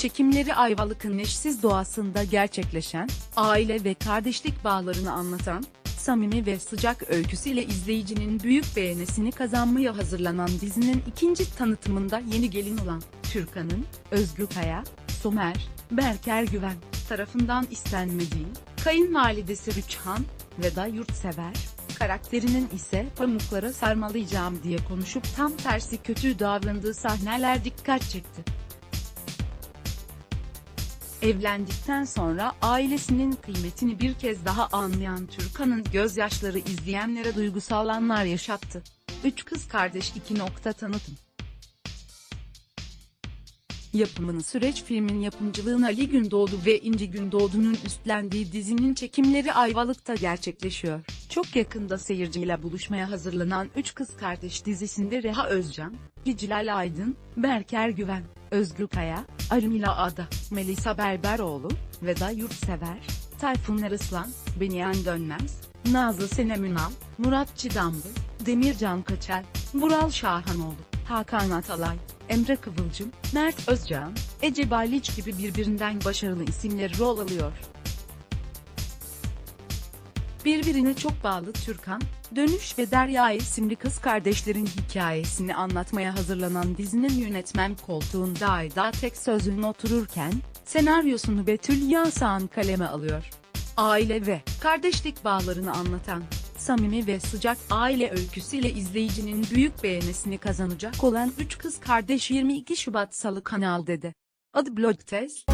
Çekimleri Ayvalık'ın eşsiz doğasında gerçekleşen, aile ve kardeşlik bağlarını anlatan, samimi ve sıcak öyküsüyle izleyicinin büyük beğenisini kazanmaya hazırlanan dizinin ikinci tanıtımında yeni gelin olan Türkan'ın, Özgür Kaya, Somer, Berker Güven tarafından istenmediği, kayınvalidesi Rüçhan ve da yurtsever, karakterinin ise pamuklara sarmalayacağım diye konuşup tam tersi kötü davrandığı sahneler dikkat çekti. Evlendikten sonra ailesinin kıymetini bir kez daha anlayan Türkan'ın gözyaşları izleyenlere duygusal anlar yaşattı. Üç kız kardeş 2 nokta tanıtım. Yapımını süreç filmin yapımcılığını Ali Gündoğdu ve İnci Gündoğdu'nun üstlendiği dizinin çekimleri Ayvalık'ta gerçekleşiyor. Çok yakında seyirciyle buluşmaya hazırlanan Üç Kız Kardeş dizisinde Reha Özcan, Hiclal Aydın, Berker Güven, Özgür Kaya, Armila Ada, Melisa Berberoğlu, Veda Yurtsever, Tayfun Erıslan, Beniyen Dönmez, Nazlı Senem Ünal, Murat Çidambı, Demircan Kaçel, Vural Şahanoğlu, Hakan Atalay, Emre Kıvılcım, Mert Özcan, Ece Baliç gibi birbirinden başarılı isimler rol alıyor. Birbirine çok bağlı Türkan, Dönüş ve Derya isimli kız kardeşlerin hikayesini anlatmaya hazırlanan dizinin yönetmen koltuğunda Ayda tek sözün otururken, senaryosunu Betül Yasan kaleme alıyor. Aile ve kardeşlik bağlarını anlatan, samimi ve sıcak aile öyküsüyle izleyicinin büyük beğenisini kazanacak olan Üç Kız Kardeş 22 Şubat Salı Kanal dedi. Adı Blog Test.